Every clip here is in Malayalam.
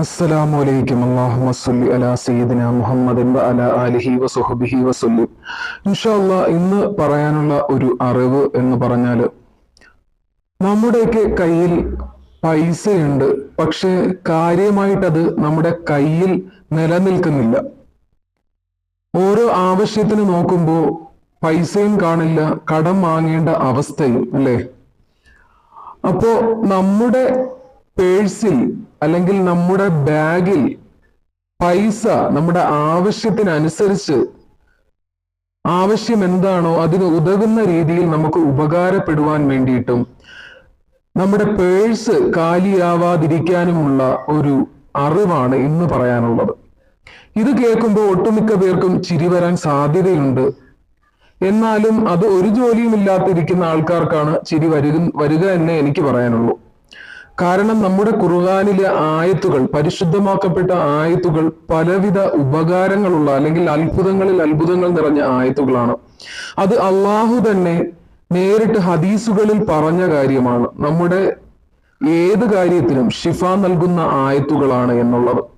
അസ്സലാമു അലൈക്കും. അല്ലാഹുമ്മ സ്വല്ലി അലാ സയ്യിദിന മുഹമ്മദിൻ അലാ ആലിഹി വസുഹബിഹി വസല്ലം ഇൻഷാ അല്ലാ ഇന്ന് പറയാനുള്ള ഒരു അറിവ് എന്ന് പറഞ്ഞാൽ നമ്മുടെയൊക്കെ കയ്യിൽ പൈസയുണ്ട് പക്ഷെ കാര്യമായിട്ടത് നമ്മുടെ കയ്യിൽ നിലനിൽക്കുന്നില്ല. ഓരോ ആവശ്യത്തിന് നോക്കുമ്പോൾ പൈസയും കാണില്ല കടം വാങ്ങേണ്ട അവസ്ഥയും അല്ലേ? അപ്പോ നമ്മുടെ പേഴ്സിൽ അല്ലെങ്കിൽ നമ്മുടെ ബാഗിൽ പൈസ നമ്മുടെ ആവശ്യത്തിനനുസരിച്ച് ആവശ്യം എന്താണോ അതിന് ഉതകുന്ന രീതിയിൽ നമുക്ക് ഉപകാരപ്പെടുവാൻ വേണ്ടിയിട്ടും നമ്മുടെ പേഴ്സ് കാലിയാവാതിരിക്കാനുമുള്ള ഒരു അറിവാണ് ഇന്ന് പറയാനുള്ളത്. ഇത് കേൾക്കുമ്പോൾ ഒട്ടുമിക്ക പേർക്കും ചിരി വരാൻ സാധ്യതയുണ്ട്. എന്നാലും അത് ഒരു ജോലിയും ഇല്ലാതിരിക്കുന്ന ആൾക്കാർക്കാണ് ചിരി വരുക വരിക എന്നേ എനിക്ക് പറയാനുള്ളൂ. കാരണം നമ്മുടെ ഖുർആാനിലെ ആയത്തുകൾ പരിശുദ്ധമാക്കപ്പെട്ട ആയത്തുകൾ പലവിധ ഉപകാരങ്ങളുള്ള അല്ലെങ്കിൽ അത്ഭുതങ്ങളിൽ അത്ഭുതങ്ങൾ നിറഞ്ഞ ആയത്തുകളാണ്. അത് അള്ളാഹു തന്നെ നേരിട്ട് ഹദീസുകളിൽ പറഞ്ഞ കാര്യമാണ്. നമ്മുടെ ഏത് കാര്യത്തിനും ഷിഫ നൽകുന്ന ആയത്തുകളാണ് എന്നുള്ളത്.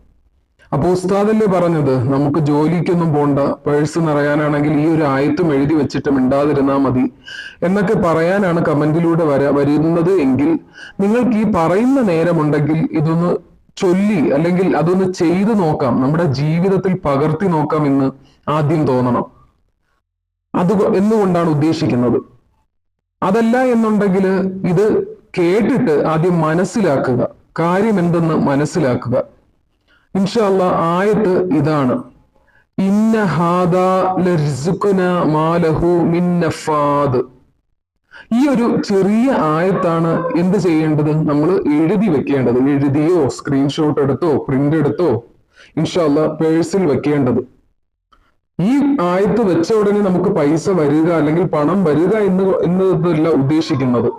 അപ്പൊ ഉസ്താദല്ലേ പറഞ്ഞത്? നമുക്ക് ജോലിക്കൊന്നും പോണ്ട. പേഴ്സ് നിറയാനാണെങ്കിൽ ഈ ഒരു ആയത്തും എഴുതി വെച്ചിട്ട് മിണ്ടാതിരുന്നാ മതി. എന്നൊക്കെ പറയാനാണ് കമന്റിലൂടെ വര വരുന്നത് എങ്കിൽ നിങ്ങൾക്ക് ഈ പറയുന്ന നേരമുണ്ടെങ്കിൽ ഇതൊന്ന് ചൊല്ലി അല്ലെങ്കിൽ അതൊന്ന് ചെയ്തു നോക്കാം. നമ്മുടെ ജീവിതത്തിൽ പകർത്തി നോക്കാം എന്ന് ആദ്യം തോന്നണം. അത് എന്നുകൊണ്ടാണ് ഉദ്ദേശിക്കുന്നത്? അതല്ല എന്നുണ്ടെങ്കിൽ ഇത് കേട്ടിട്ട് ആദ്യം മനസ്സിലാക്കുക. കാര്യം എന്തെന്ന് മനസ്സിലാക്കുക. ഇൻഷല്ല ആയത്ത് ഇതാണ്. ഇന്ന മാലഹു മിന്നഫാദ് ഈ ഒരു ചെറിയ ആയത്താണ് എന്ത് ചെയ്യേണ്ടത്? നമ്മൾ എഴുതി വെക്കേണ്ടത്. എഴുതിയോ സ്ക്രീൻഷോട്ട് എടുത്തോ പ്രിന്റ് എടുത്തോ ഇൻഷല്ല പേഴ്സിൽ വെക്കേണ്ടത്. ഈ ആയത്ത് വെച്ച ഉടനെ നമുക്ക് പൈസ വരിക അല്ലെങ്കിൽ പണം വരിക എന്ന് എന്നതല്ല ഉദ്ദേശിക്കുന്നത്.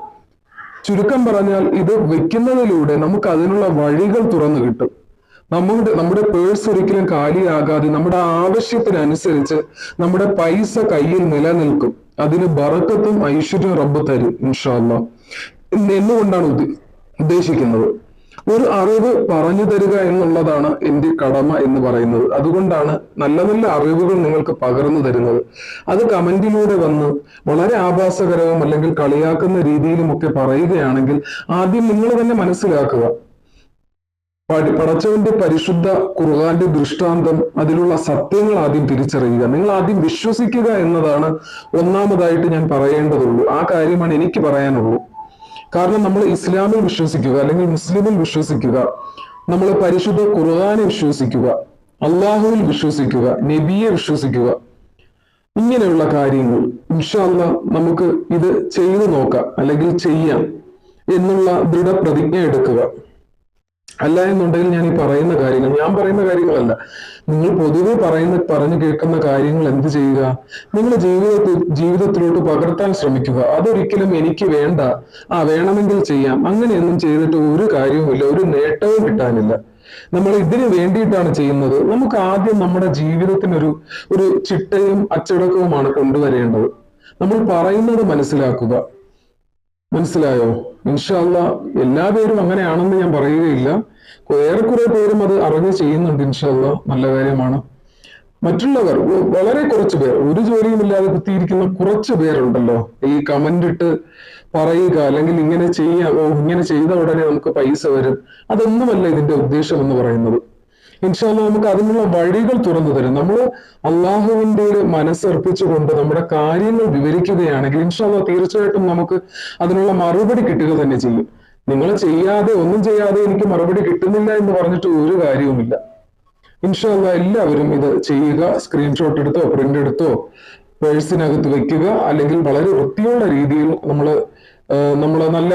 ചുരുക്കം പറഞ്ഞാൽ ഇത് വെക്കുന്നതിലൂടെ നമുക്ക് അതിനുള്ള വഴികൾ തുറന്നു കിട്ടും. നമ്മുടെ നമ്മുടെ പേഴ്സ് ഒരിക്കലും കാലിയാകാതെ നമ്മുടെ ആവശ്യത്തിനനുസരിച്ച് നമ്മുടെ പൈസ കയ്യിൽ നിലനിൽക്കും. അതിന് ബറക്കത്തും ഐശ്വര്യം റബ്ബ് തരും ഇൻഷാല്ല എന്നുകൊണ്ടാണ് ഉദ്ദ- ഉദ്ദേശിക്കുന്നത്. ഒരു അറിവ് പറഞ്ഞു തരിക എന്നുള്ളതാണ് എന്റെ കടമ എന്ന് പറയുന്നത്. അതുകൊണ്ടാണ് നല്ല നല്ല അറിവുകൾ നിങ്ങൾക്ക് പകർന്നു തരുന്നത്. അത് കമന്റിലൂടെ വന്ന് വളരെ ആഭാസകരവും അല്ലെങ്കിൽ കളിയാക്കുന്ന രീതിയിലുമൊക്കെ പറയുകയാണെങ്കിൽ ആദ്യം നിങ്ങൾ തന്നെ മനസ്സിലാക്കുക. പടച്ചവന്റെ പരിശുദ്ധ ഖുർആന്റെ ദൃഷ്ടാന്തം അതിലുള്ള സത്യങ്ങൾ ആദ്യം തിരിച്ചറിയുക. നിങ്ങൾ ആദ്യം വിശ്വസിക്കുക എന്നതാണ് ഒന്നാമതായിട്ട് ഞാൻ പറയേണ്ടതുള്ളൂ. ആ കാര്യമാണ് എനിക്ക് പറയാനുള്ളൂ. കാരണം നമ്മൾ ഇസ്ലാമിൽ വിശ്വസിക്കുക അല്ലെങ്കിൽ മുസ്ലിമിൽ വിശ്വസിക്കുക നമ്മൾ പരിശുദ്ധ ഖുർആനെ വിശ്വസിക്കുക അള്ളാഹുവിൽ വിശ്വസിക്കുക നബിയെ വിശ്വസിക്കുക ഇങ്ങനെയുള്ള കാര്യങ്ങൾ ഇൻഷാല്ല നമുക്ക് ഇത് ചെയ്തു നോക്കാം അല്ലെങ്കിൽ ചെയ്യാം എന്നുള്ള ദൃഢപ്രതിജ്ഞ എടുക്കുക. അല്ല എന്നുണ്ടെങ്കിൽ ഞാൻ ഈ പറയുന്ന കാര്യങ്ങൾ ഞാൻ പറയുന്ന കാര്യങ്ങളല്ല. നിങ്ങൾ പൊതുവെ പറയുന്ന പറഞ്ഞു കേൾക്കുന്ന കാര്യങ്ങൾ എന്ത് ചെയ്യുക? നിങ്ങളുടെ ജീവിതത്തിൽ ജീവിതത്തിലോട്ട് പകർത്താൻ ശ്രമിക്കുക. അതൊരിക്കലും എനിക്ക് വേണ്ട. ആ വേണമെങ്കിൽ ചെയ്യാം. അങ്ങനെയൊന്നും ചെയ്തിട്ട് ഒരു കാര്യവുമില്ല ഒരു നേട്ടവും കിട്ടാനില്ല. നമ്മൾ ഇതിന് വേണ്ടിയിട്ടാണ് ചെയ്യുന്നത്. നമുക്ക് ആദ്യം നമ്മുടെ ജീവിതത്തിനൊരു ഒരു ചിട്ടയും അച്ചടക്കവുമാണ് കൊണ്ടുവരേണ്ടത്. നമ്മൾ പറയുന്നത് മനസ്സിലാക്കുക. മനസ്സിലായോ? ഇൻഷാല്ല എല്ലാ പേരും അങ്ങനെയാണെന്ന് ഞാൻ പറയുകയില്ല. ഏറെക്കുറെ പേരും അത് അറിഞ്ഞ് ചെയ്യുന്നുണ്ട് ഇൻഷാല്ല നല്ല കാര്യമാണ്. മറ്റുള്ളവർ വളരെ കുറച്ച് പേർ ഒരു ജോലിയും ഇല്ലാതെ കുത്തിയിരിക്കുന്ന കുറച്ച് പേരുണ്ടല്ലോ. ഈ കമന്റ് ഇട്ട് പറയുക അല്ലെങ്കിൽ ഇങ്ങനെ ചെയ്യാം ഇങ്ങനെ ചെയ്ത ഉടനെ നമുക്ക് പൈസ വരും. അതൊന്നുമല്ല ഇതിന്റെ ഉദ്ദേശം എന്ന് പറയുന്നത്. ഇൻഷാല്ല നമുക്ക് അതിനുള്ള വഴികൾ തുറന്നു തരും. നമ്മൾ അള്ളാഹുവിന്റെ മനസ്സർപ്പിച്ചുകൊണ്ട് നമ്മുടെ കാര്യങ്ങൾ വിവരിക്കുകയാണെങ്കിൽ ഇൻഷാല്ല തീർച്ചയായിട്ടും നമുക്ക് അതിനുള്ള മറുപടി കിട്ടുക തന്നെ ചെയ്യും. നിങ്ങൾ ചെയ്യാതെ ഒന്നും ചെയ്യാതെ എനിക്ക് മറുപടി കിട്ടുന്നില്ല എന്ന് പറഞ്ഞിട്ട് ഒരു കാര്യവുമില്ല. ഇൻഷാല്ല എല്ലാവരും ഇത് ചെയ്യുക. സ്ക്രീൻഷോട്ട് എടുത്തോ പ്രിന്റ് എടുത്തോ പേഴ്സിനകത്ത് വെക്കുക. അല്ലെങ്കിൽ വളരെ വൃത്തിയുള്ള രീതിയിൽ നമ്മൾ നമ്മൾ നല്ല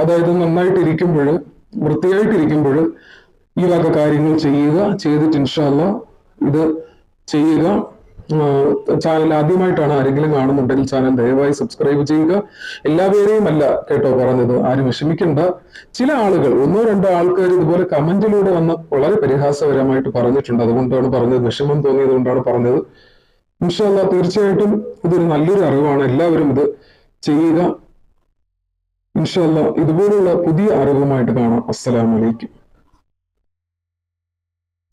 അതായത് നന്നായിട്ട് ഇരിക്കുമ്പോൾ വൃത്തിയായിട്ടിരിക്കുമ്പോൾ ഈ വക കാര്യങ്ങൾ ചെയ്യുക ചെയ്തിട്ട് ഇൻഷാല്ല ഇത് ചെയ്യുക. ചാനൽ ആദ്യമായിട്ടാണ് ആരെങ്കിലും കാണുന്നുണ്ടെങ്കിൽ ചാനൽ ദയവായി സബ്സ്ക്രൈബ് ചെയ്യുക. എല്ലാവരെയും അല്ല കേട്ടോ പറഞ്ഞത് ആരും വിഷമിക്കണ്ട. ചില ആളുകൾ ഒന്നോ രണ്ടോ ആൾക്കാർ ഇതുപോലെ കമന്റിലൂടെ വന്ന് വളരെ പരിഹാസപരമായിട്ട് പറഞ്ഞിട്ടുണ്ട്. അതുകൊണ്ടാണ് പറഞ്ഞത് വിഷമം തോന്നിയത് കൊണ്ടാണ് പറഞ്ഞത്. ഇൻഷാല്ല തീർച്ചയായിട്ടും ഇതൊരു നല്ലൊരു അറിവാണ്. എല്ലാവരും ഇത് ചെയ്യുക. ഇൻഷാല്ല ഇതുപോലുള്ള പുതിയ അറിവുമായിട്ട് കാണാം. അസ്സലാമലൈക്കും